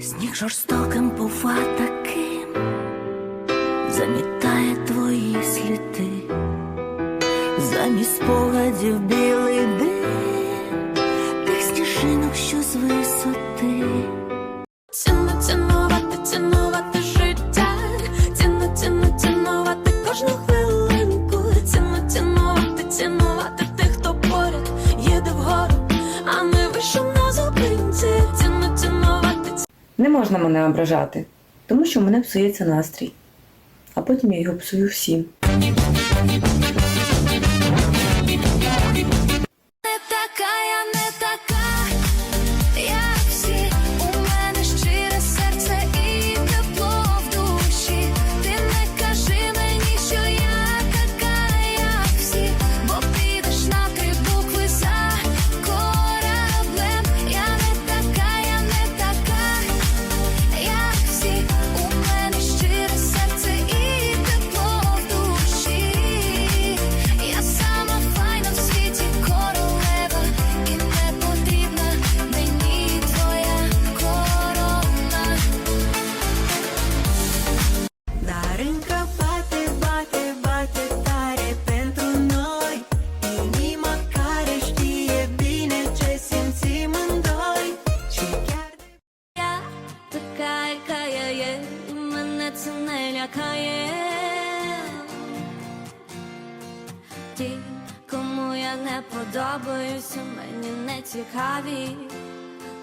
Сніг жорстоким бува таким, замітає твої сліди, замість спогадів білий дим, тих сніжинок, що з висоти. можна мене ображати, тому що в мене псується настрій, а потім я його псую всім. лякає ті, кому я не подобаюся, мені не цікаві.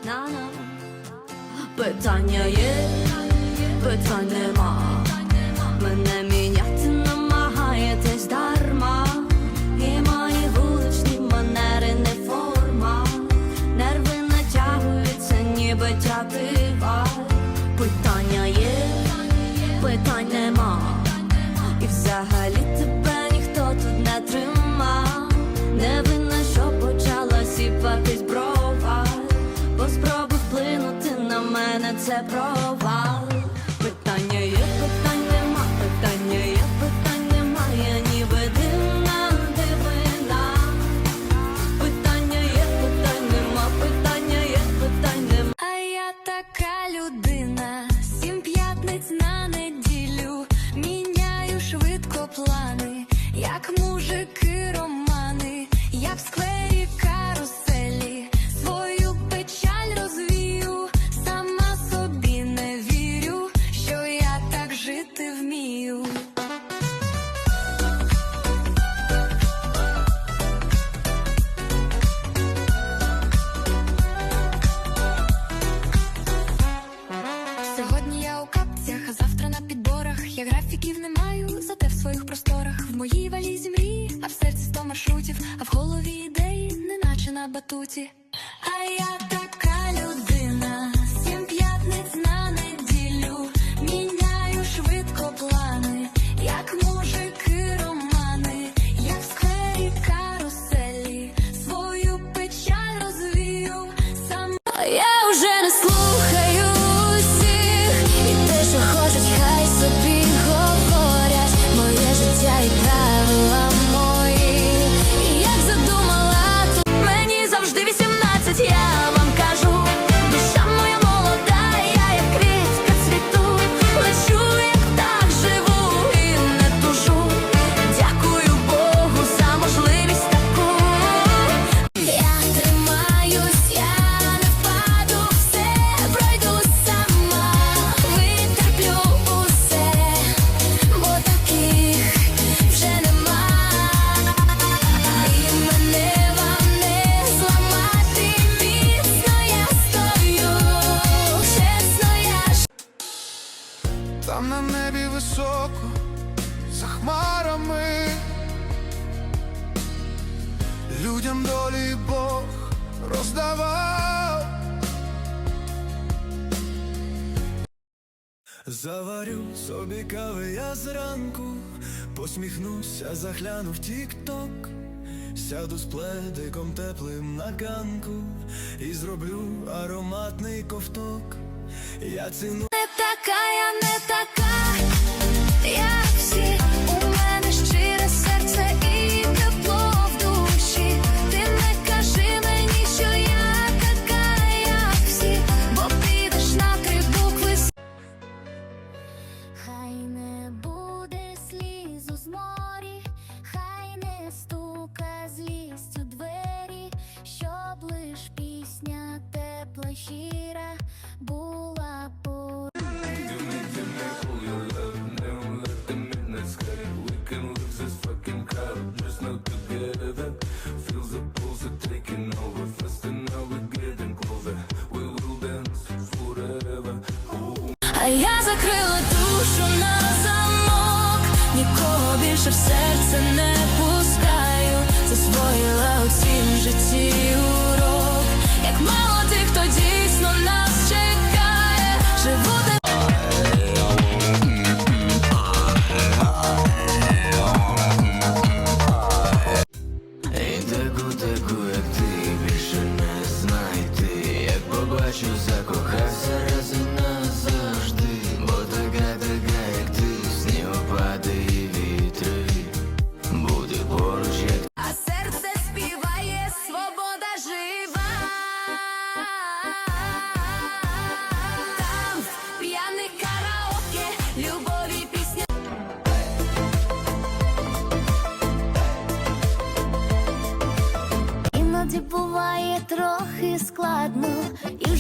На на питання є, питань нема, мене міняти намагаєте. взагалі тебе ніхто тут не тримав, не винна, що почала сіпатись брова, бо спроби вплинути на мене це провал. Питання є, питань нема, питання є, питань немає, ніби дивна дивина. Питання є, питань питання є, питань. А я така людина, сім п'ятниць на неділю плани, як мужики, романи, як в сквері. маршрутів, а в голові ідеї, неначе на батуті. А я людям долі Бог роздавав, заварю собі кави я зранку, посміхнуся, захляну в тік-ток сяду з пледиком теплим на ганку і зроблю ароматний ковток. Я ціну не така, я не така. щира була пора. А я закрила душу на замок, нікого більше в серце не пустила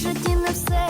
житті не все